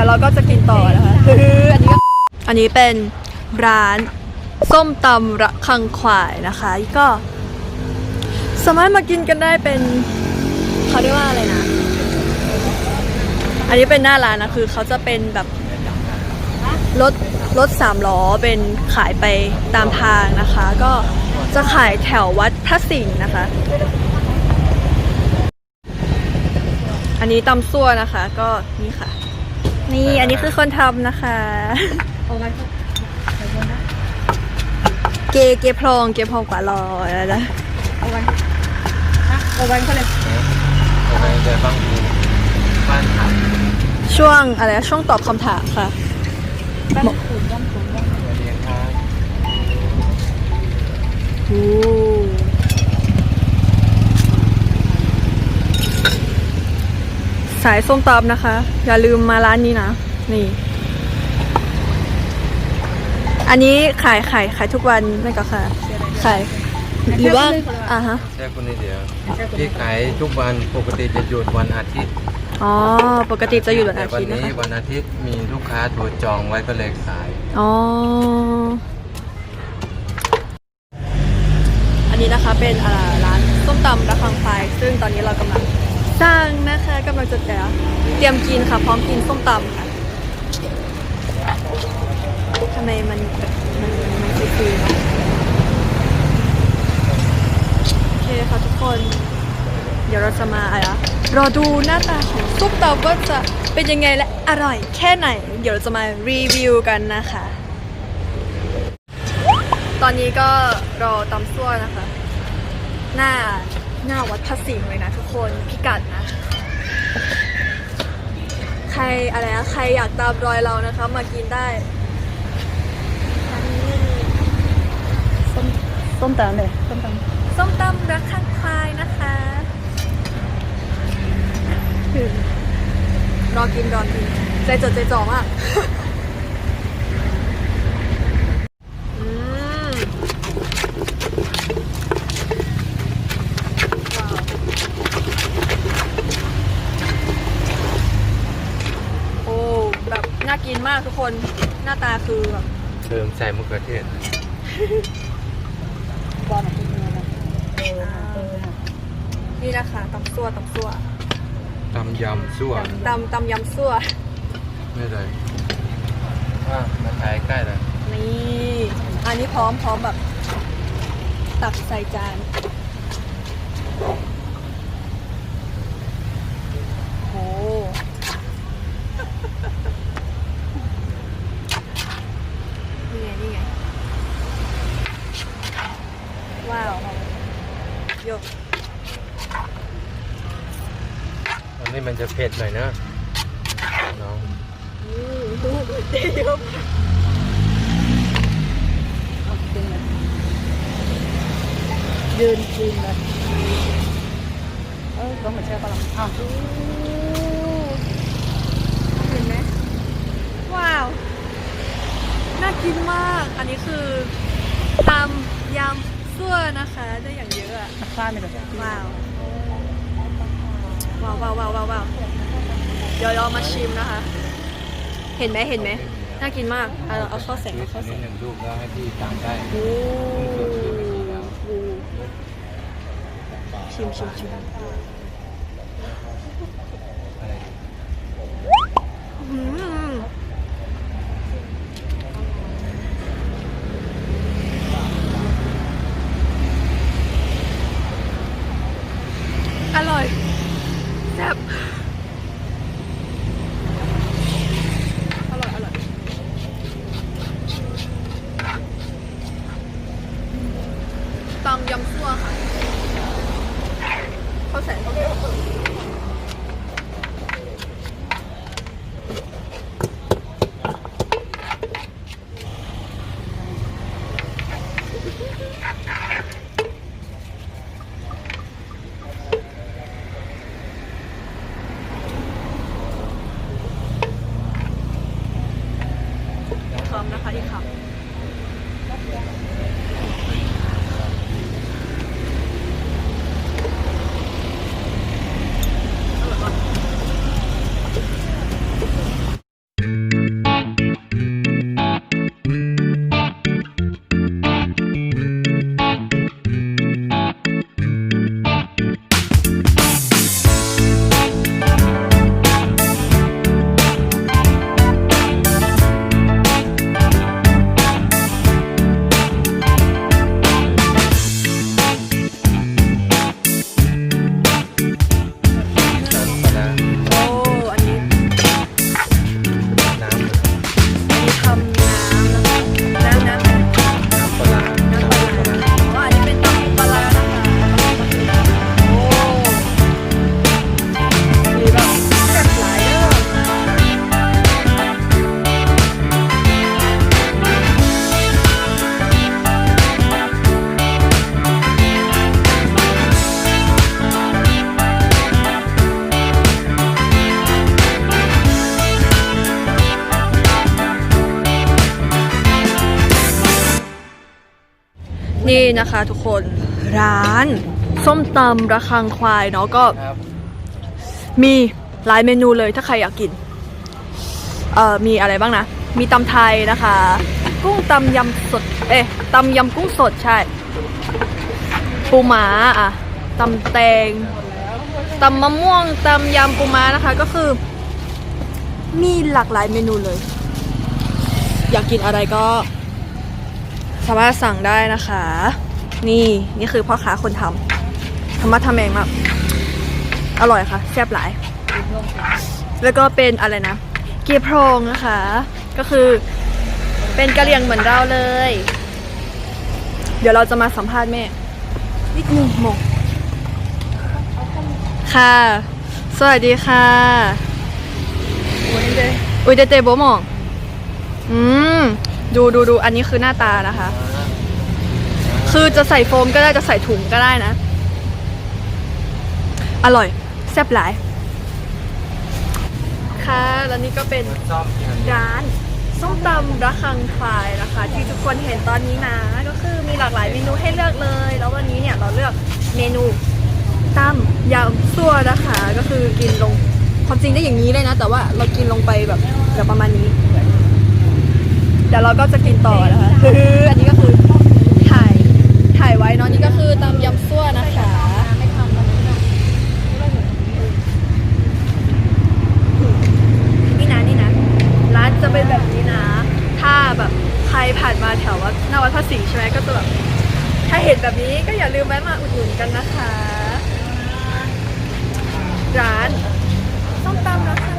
ดี๋ยวเราก็จะกินต่อนะคะอันนี้อันนี้เป็นร้านส้มตำระคังควายนะคะก็ สามารถมากินกันได้เป็นเขาเรียกว่าอะไรนะ อันนี้เป็นหน้าร้านนะคือเขาจะเป็นแบบรถรถสามล้อเป็นขายไปตามทางนะคะ ก็จะขายแถววัดพระสิงห์นะคะ อันนี้ตำซั่วนะคะก็นี่ค่ะ นี่อันนี้คือคนทำนะคะ เกเกพลองเกพลองกว่าลอยแล้วนะเอาไว้เขาเลยทำไมจะต้องมีบ้านขับช่วงอะไรนะช่วงตอบคำถามค่ะบ้านขุนบ้านขุน สายส้มตำนะคะ อย่าลืมมาร้านนี้นะ นี่ อันนี้ขายขายขายทุกวันไม่ก็ค่ะขายหรือว่าอ่าฮะแช่คนนี้เดียวที่ขายทุกวันปกติจะหยุดวันอาทิตย์อ๋อปกติจะอยู่วันแต่อาวันทิตย์นะนี้คะวันอาทิตย์มีลูกค้าโทรจองไว้ก็เลยขายอ๋ออันนี้นะคะเป็นอ่าร้านส้มตำระคังไฟซึ่งตอนนี้เรากำลังสร้างนะคะ กำลังจะเตรียมกินค่ะ พร้อมกินส้มตำค่ะทำไมมันมันมันมันคือโอเคค่ะทุกคน เดี๋ยวเราจะมาอะไรอะรอดูหน้าตาของส้มตำว่าจะเป็นยังไงและอร่อยแค่ไหน เดี๋ยวเราจะมารีวิวกันนะคะ ตอนนี้ก็รอตำซั่วนะคะ หน้าหน้าวัดพระสิงห์เลยนะทุกคนพิกัดนะ ใครอะไรนะใครอยากตามรอยเรานะคะ มากินได้ร้านนี้ส้มส้มตำเลยส้มตส้มตำรักข้างควายนะคะรอกินรอกินใจจดใจจ่อมากอืมว้าวโอ้แบบน่ากินมากทุกคนหน้าตา คือแบบเติมใส่มะเขือเทศำบอลอะไรเงี้ยนะเออเออนี่นะคะตำซั่วตำซั่วตำยำซั่วตำตำยำซั่วไม่เลยว่ามาขายใกล้เลยนี่ อันนี้พร้อมพร้อมแบบ ตักใส่จาน โอ้นี่ไง นี่ไง ว้าวโยก อันนี้มัน จะเผ็ดหน่อยนะน้องอืมดูเดี๋ยวเอาเป็นเลยยืนกินเลยเออต้องมาเชื่อเขาหรอกอ้าวเห็นไหมว้าว น่ากินมาก อันนี้คือตำยำซั่วนะคะได้อย่างเยอะอะนักฆ่าไม่ได้ว้าว ว้าวว้าวว้าวว้าวเดี๋ยวเรามาชิมนะคะ เห็นไหมเห็นไหมน่ากินมากเอาเอาข้าแสงเอาข้าแสนี่งหนึ่งลูกแล้วให้พี่ตามได้โอ้ชิมชิมชิม อะไร อืมอร่อย แซ่บอร่อย อร่อยตำยำซั่วค่ะข้าวแสน คำ นะคะอีกคำนะคะทุกคนร้าน ส้มตำระคังควายเนาะก็ครับมีหลายเมนูเลยถ้าใครอยากกิน เอ่อมีอะไรบ้างนะ มีตำไทยนะคะ กุ้งตำยำสด เอ๊ะตำยำกุ้งสดใช่ ปูม้าอะตำแตงตำมะม่วงตำยำปูม้านะคะ ก็คือ มีหลากหลายเมนูเลย อยากกินอะไรก็ สามารถสั่งได้นะคะ นี่นี่คือพ่อค้าคนทำทำมาทำเองมาก อร่อยค่ะแซ่บหลาย แล้วก็เป็นอะไรนะ เกี๊ยวโพรงนะคะ ก็คือเป็นกะเหรี่ยงเหมือนเราเลย เดี๋ยวเราจะมาสัมภาษณ์แม่นิดนึงหมงค่ะ สวัสดีค่ะ อุยเดเตโบหมอง อืม ดูดูดูอันนี้คือหน้าตานะคะ คือจะใส่โฟมก็ได้จะใส่ถุงก็ได้นะ อร่อย แซ่บหลาย ค่ะแล้วนี่ก็เป็นร้านส้มตำระคังควายนะคะ ที่ทุกคนเห็นตอนนี้นะ ก็คือมีหลากหลายเมนูให้เลือกเลย แล้ววันนี้เนี่ยเราเลือกเมนูตำยำซั่วนะคะ ก็คือกินลงความจริงได้อย่างนี้เลยนะ แต่ว่าเรากินลงไปแบบแบบประมาณนี้ เดี๋ยวเราก็จะกินต่อนะคะคืออันนี้ก็คือถ่ายถ่ายไว้เนาะนี่ก็คือตำยำซั่วนะคะนี่นะนี่นะร้านจะเป็นแบบนี้นะ ถ้าแบบใครผ่านมาแถววัดหน้าวัดพระศรีใช่ไหมก็จะแบบถ้าเห็นแบบนี้ก็อย่าลืมแวะมาอุดหนุนกันนะคะ ร้านส้มตำนะคะ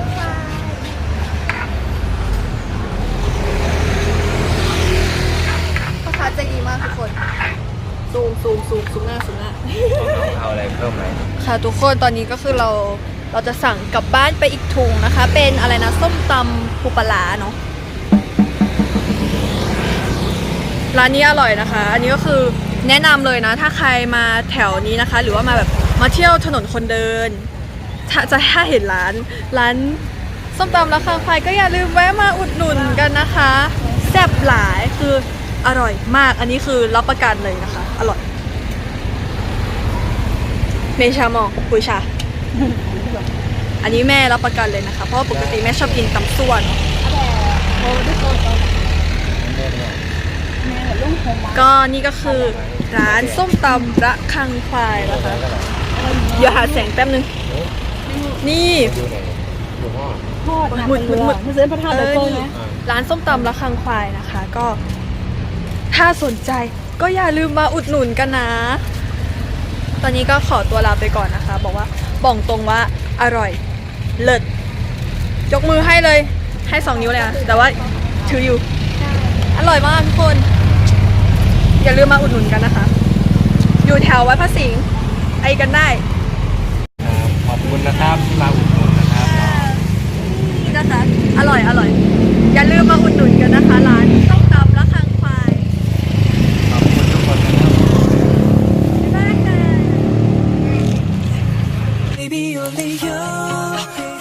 พ่อ ค้าใจดีมากทุกคนซูมซูมซูมซูมหน้าซูมหน้า เอาอะไรเพิ่มไหมค่ะทุกคนตอนนี้ก็คือเราเราจะสั่งกลับบ้านไปอีกถุงนะคะ เป็นอะไรนะส้มตำปูปลาร้าเนาะร้านนี้อร่อยนะคะ อันนี้ก็คือแนะนำเลยนะ ถ้าใครมาแถวนี้นะคะ หรือว่ามาแบบมาเที่ยวถนนคนเดิน ถ้าจะถ้าเห็นร้าน ร้านส้มตำราคาไฟก็อย่าลืมแวะมาอุดหนุนกันนะคะ แซ่บหลายคือ อร่อยมากอันนี้คือรับประกันเลยนะคะ อร่อย เมชามองกุยชา อันนี้แม่รับประกันเลยนะคะ เพราะว่าปกติแม่ชอบกินตำส่วน ก็นี่ก็คือร้านส้มตำระคังควายนะคะเดี๋ยวหาแสงแป๊บนึง นี่อยู่ไหนอยู่ห้องทอดนะหมุดหมุดหมุดมันซื้อพระธาตุเอเดอโก้นี่นะร้านส้มตำระคังควายนะคะ ก็ ถ้าสนใจก็อย่าลืมมาอุดหนุนกันนะ ตอนนี้ก็ขอตัวลาไปก่อนนะคะ บอกว่าบอกตรงว่าอร่อย เลิศยกมือให้เลย ให้สองนิ้วเลยอะแต่ว่าถืออยู่ อร่อยมากทุกคน อย่าลืมมาอุดหนุนกันนะคะ อยู่แถววัดพระสิงห์ไอกันได้ครับขอบคุณนะครับที่มาอุดหนุนนะครับนี่นะคะ อร่อยอร่อย อย่าลืมมาอุดหนุน